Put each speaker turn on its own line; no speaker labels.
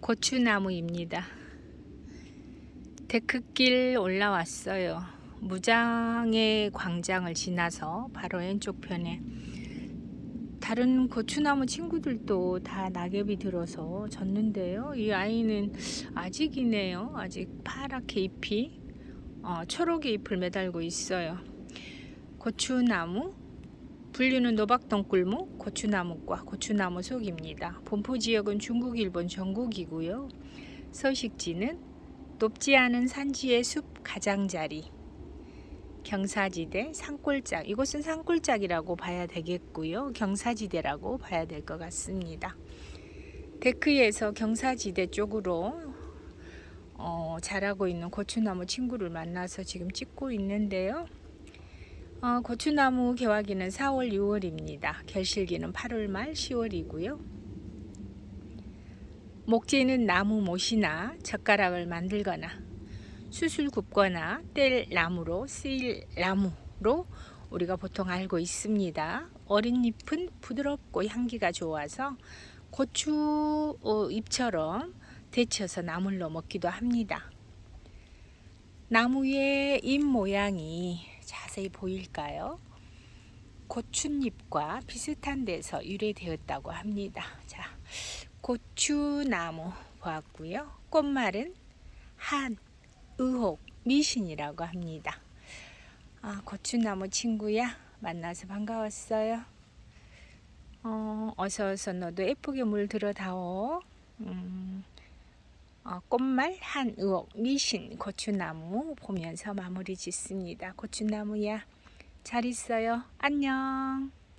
고추나무입니다. 데크길 올라왔어요. 무장의 광장을 지나서 바로 왼쪽 편에 다른 고추나무 친구들도 다 낙엽이 들어서 졌는데요. 이 아이는 아직이네요. 아직 파랗게 잎이 어, 초록의 잎을 매달고 있어요. 고추나무 분류는 노박덩굴목, 고추나무과 고추나무 속입니다. 본포 지역은 중국, 일본 전국이고요. 서식지는 높지 않은 산지의 숲 가장자리, 경사지대, 산골짝. 이곳은 산골짝이라고 봐야 되겠고요. 경사지대라고 봐야 될 것 같습니다. 데크에서 경사지대 쪽으로 어, 자라고 있는 고추나무 친구를 만나서 지금 찍고 있는데요. 어, 고추나무 개화기는 4월, 6월입니다. 결실기는 8월 말, 10월이고요. 목재는 나무 못이나 젓가락을 만들거나 수술 굽거나 뗄 나무로 쓰일 나무로 우리가 보통 알고 있습니다. 어린 잎은 부드럽고 향기가 좋아서 고추 어, 잎처럼 데쳐서 나물로 먹기도 합니다. 나무의 잎 모양이 자세히 보일까요? 고추잎과 비슷한 데서 유래되었다고 합니다. 자, 고추나무 보았고요. 꽃말은 한, 의혹, 미신이라고 합니다. 아, 고추나무 친구야 만나서 반가웠어요. 어, 어서 어서 너도 예쁘게 물 들어다오. 음, 어, 꽃말 한 의옥 미신 고추나무 보면서 마무리 짓습니다. 고추나무야 잘 있어요. 안녕.